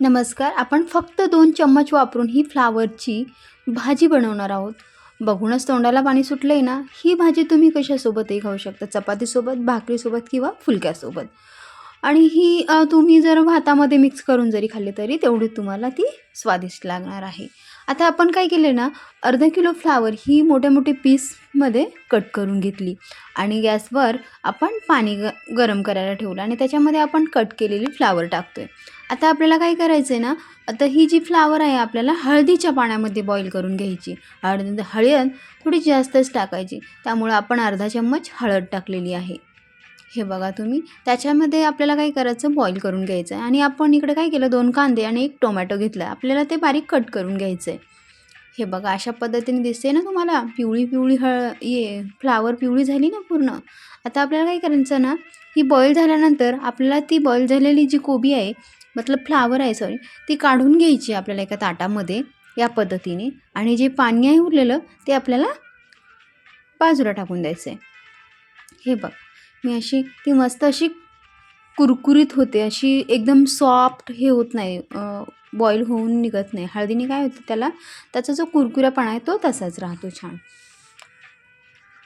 नमस्कार आपण फक्त दोन चम्मच वापरून ही फ्लावरची भाजी बनवणार आहोत. बघूनच तोंडाला पाणी सुटलं आहे ना? ही भाजी तुम्ही कशासोबतही खाऊ शकता? चपातीसोबत भाकरीसोबत किंवा फुलक्यासोबत. आणि ही तुम्ही जर भातामध्ये मिक्स करून जरी खाल्ली तरी तेवढी तुम्हाला ती स्वादिष्ट लागणार आहे. आता आपण काय केले ना अर्धा किलो फ्लावर ही मोठे मोठे पीसमध्ये कट करून घेतली. आणि गॅसवर आपण पाणी ग गरम करायला ठेवलं आणि त्याच्यामध्ये आपण कट केलेली फ्लावर टाकतो आहे आता आपल्याला काय करायचं आहे ना आता ही जी फ्लावर आहे आपल्याला हळदीच्या पाण्यामध्ये बॉईल करून घ्यायची. हळद हळद थोडी जास्तच टाकायची. त्यामुळं आपण अर्धा चम्मच हळद टाकलेली आहे. हे बघा तुम्ही. त्याच्यामध्ये आपल्याला काय करायचं बॉईल करून घ्यायचं आहे आणि आपण इकडे काय केलं दोन कांदे आणि एक टोमॅटो घेतला. आपल्याला ते बारीक कट करून घ्यायचं आहे हे बघा अशा पद्धतीने दिसते ना तुम्हाला? पिवळी पिवळी हळ ये फ्लावर पिवळी झाली ना पूर्ण? आता आपल्याला काय करायचं ना ही बॉईल झाल्यानंतर आपल्याला ती बॉईल झालेली जी कोबी आहे मतलब फ्लावर आहे सॉरी ती काढून घ्यायची आपल्याला एका ताटामध्ये या पद्धतीने. आणि जे पाणी आहे उरलेलं ते आपल्याला बाजूला टाकून द्यायचं आहे हे बघ. मी अशी ती मस्त अशी कुरकुरीत होते. अशी एकदम सॉफ्ट हे होत नाही. बॉईल होऊन निघत नाही. हळदीने काय होतं त्याला? त्याचा जो कुरकुरापणा आहे तो तसाच राहतो छान.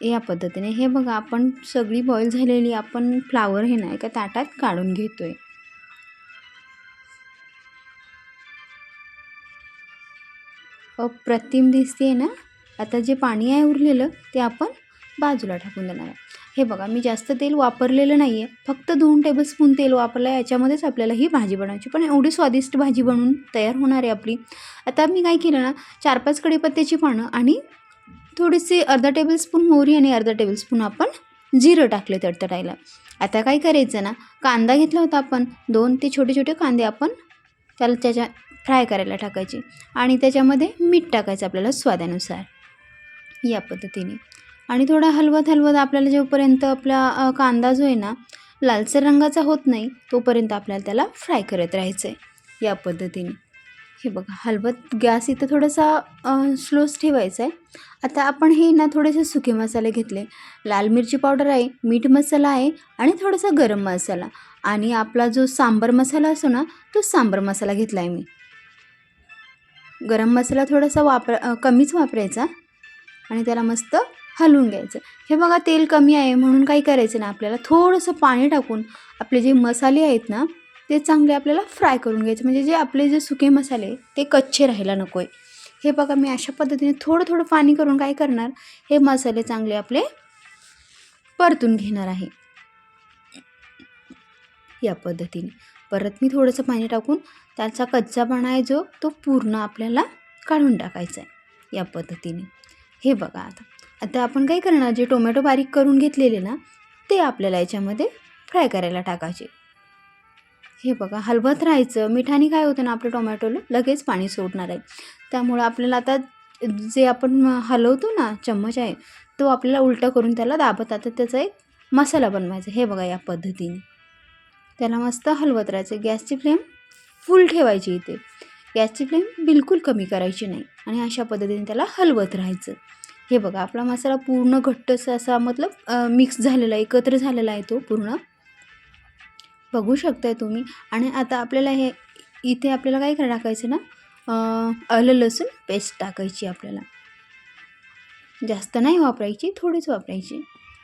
या पद्धतीने. हे बघा आपण सगळी बॉईल झालेली आपण फ्लावर हे ना एका ताटात काढून घेतोय. अप्रतिम दिसते ना? आता जे पाणी आहे उरलेलं ते आपण बाजूला टाकून देणार आहे. हे बघा मी जास्त तेल वापरलेलं नाही आहे फक्त दोन टेबलस्पून तेल वापरलं आहे. याच्यामध्येच आपल्याला ही भाजी बनवायची. पण एवढी स्वादिष्ट भाजी बनवून तयार होणार आहे आपली. आता मी काय केलं ना चार पाच कढीपत्त्याची पानं आणि थोडीशी अर्धा टेबलस्पून मोहरी आणि अर्धा टेबलस्पून आपण जिरं टाकले तडतडायला. आता काय करायचं ना कांदा घेतला होता आपण दोन ते छोटे छोटे कांदे आपण त्याला त्याच्या फ्राय करायला टाकायचे. आणि त्याच्यामध्ये मीठ टाकायचं आपल्याला स्वादानुसार. या पद्धतीने. आणि थोडा हलवत हलवत आपल्याला जोपर्यंत आपला कांदा जो आहे ना लालसर रंगाचा होत नाही तोपर्यंत आपल्याला त्याला फ्राय करत राहायचं आहे या पद्धतीने. हे बघा हलवत गॅस इथं थोडासा स्लोच ठेवायचा आहे आता आपण हे ना थोडेसे सुके मसाले घेतले. लाल मिरची पावडर आहे मीठ मसाला आहे आणि थोडासा गरम मसाला. आणि आपला जो सांबर मसाला असतो ना तो सांबर मसाला घेतला आहे मी. गरम मसाला थोडासा वापर कमीच वापरायचा. आणि त्याला मस्त हलवून घ्यायचं. हे बघा तेल कमी आहे म्हणून काय करायचं ना आपल्याला. थोडंसं पाणी टाकून आपले जे मसाले आहेत ना ते चांगले आपल्याला फ्राय करून घ्यायचे. म्हणजे जे आपले जे सुके मसाले ते कच्चे राहायला नको आहे हे बघा मी अशा पद्धतीने थोडं थोडं पाणी करून काय करणार हे मसाले चांगले आपले परतून घेणार आहे. या पद्धतीने. परत मी थोडंसं पाणी टाकून त्याचा कच्चापणा आहे जो तो पूर्ण आपल्याला काढून टाकायचा आहे. या पद्धतीने. हे बघा आता. आता आपण काय करणार जे टोमॅटो बारीक करून घेतलेले ना ते आपल्याला याच्यामध्ये फ्राय करायला टाकायचे. हे बघा हलवत राहायचं. मिठाने काय होतं ना आपलं टोमॅटोला लगेच पाणी सोडणार आहे. त्यामुळं आपल्याला आता जे आपण हलवतो ना चम्मच आहे तो आपल्याला उलटा करून त्याला दाबत आता त्याचा एक मसाला बनवायचा. हे बघा या पद्धतीने. त्याला मस्त हलवत राहायचं. गॅसची फ्लेम फुल ठेवायची इथे. गॅसची फ्लेम बिलकुल कमी करायची नाही. आणि अशा पद्धतीने त्याला हलवत राहायचं. हे बघा आपला मसाला पूर्ण घट्ट असा मतलब मिक्स झालेला एकत्र झालेला आहे तो पूर्ण. बघू शकताय तुम्ही. आणि आता आपल्याला हे इथे आपल्याला काय करा टाकायचं ना आलं लसूण पेस्ट टाकायची आपल्याला. जास्त नाही वापरायची थोडीच वापरायची.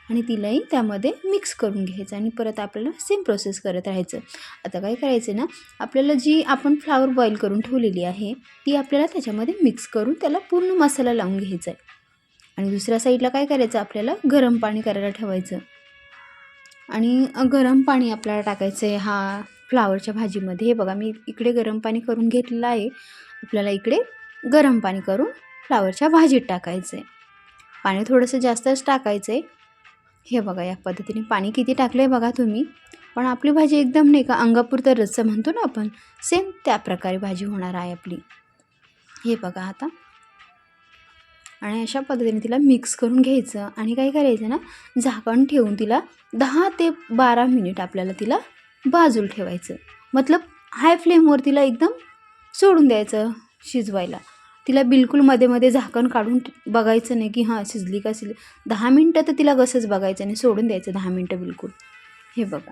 आणि तिलाही त्यामध्ये मिक्स करून घ्यायचं आणि परत आपल्याला सेम प्रोसेस करत राहायचं. आता काय करायचं ना आपल्याला जी आपण फ्लावर बॉईल करून ठेवलेली आहे ती आपल्याला त्याच्यामध्ये मिक्स करून त्याला पूर्ण मसाला लावून घ्यायचा आहे. आणि दुसऱ्या साईडला काय करायचं? आपल्याला गरम पाणी करायला ठेवायचं. आणि गरम पाणी आपल्याला टाकायचं आहे हा फ्लावरच्या भाजीमध्ये. हे बघा मी इकडे गरम पाणी करून घेतलेलं आहे. आपल्याला इकडे गरम पाणी करून फ्लावरच्या भाजीत टाकायचं आहे. पाणी थोडंसं जास्तच टाकायचं आहे. हे बघा या पद्धतीने पाणी किती टाकलं आहे बघा तुम्ही. पण आपली भाजी एकदम नाही का अंगापुरतं रस्सा म्हणतो ना आपण सेम त्या प्रकारे भाजी होणार आहे आपली. हे बघा आता. आणि अशा पद्धतीने तिला मिक्स करून घ्यायचं. आणि काय करायचं ना झाकण ठेवून तिला दहा ते बारा मिनिट आपल्याला तिला बाजूला ठेवायचं. मतलब हाय फ्लेमवर तिला एकदम सोडून द्यायचं शिजवायला. तिला बिलकुलमध्ये मध्ये झाकण काढून बघायचं नाही की हां शिजली का शिजली? दहा मिनटं तर तिला कसंच बघायचं आणि सोडून द्यायचं दहा मिनटं बिलकुल. हे बघा.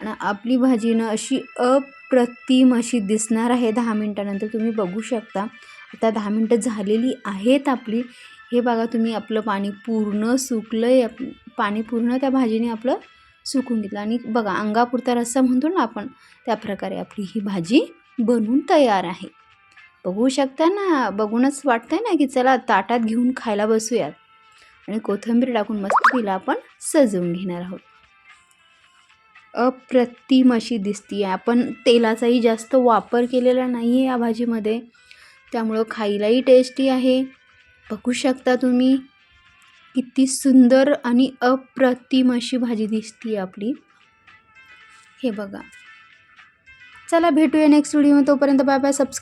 आणि आपली भाजी ना अशी अप्रतिम अशी दिसणार आहे दहा मिनटानंतर. तुम्ही बघू शकता. आता दहा मिनटं झालेली आहेत आपली. हे बघा तुम्ही आपलं पाणी पूर्ण सुकलं आहे पाणी पूर्ण त्या भाजीने आपलं सुकून घेतलं. आणि बघा अंगापुरता रस्सा म्हणतो ना आपण त्या प्रकारे आपली ही भाजी बनवून तयार आहे. बघू शकता ना बघूनच वाटतंय ना की चला ताटात घेऊन खायला बसूयात. आणि कोथिंबीर टाकून मस्त तिला आपण सजवून घेणार आहोत. अप्रतिम अशी दिसती आहे आपण तेलाचाही जास्त वापर केलेला नाही आहे या भाजीमध्ये. त्यामुळं खायलाही टेस्टी आहे. बघू शकता तुम्ही किती सुंदर आणि अप्रतिम अशी भाजी दिसती आपली. हे बघा. चला भेटूया नेक्स्ट व्हिडिओ तोपर्यंत बाय बाय सबस्क्राईब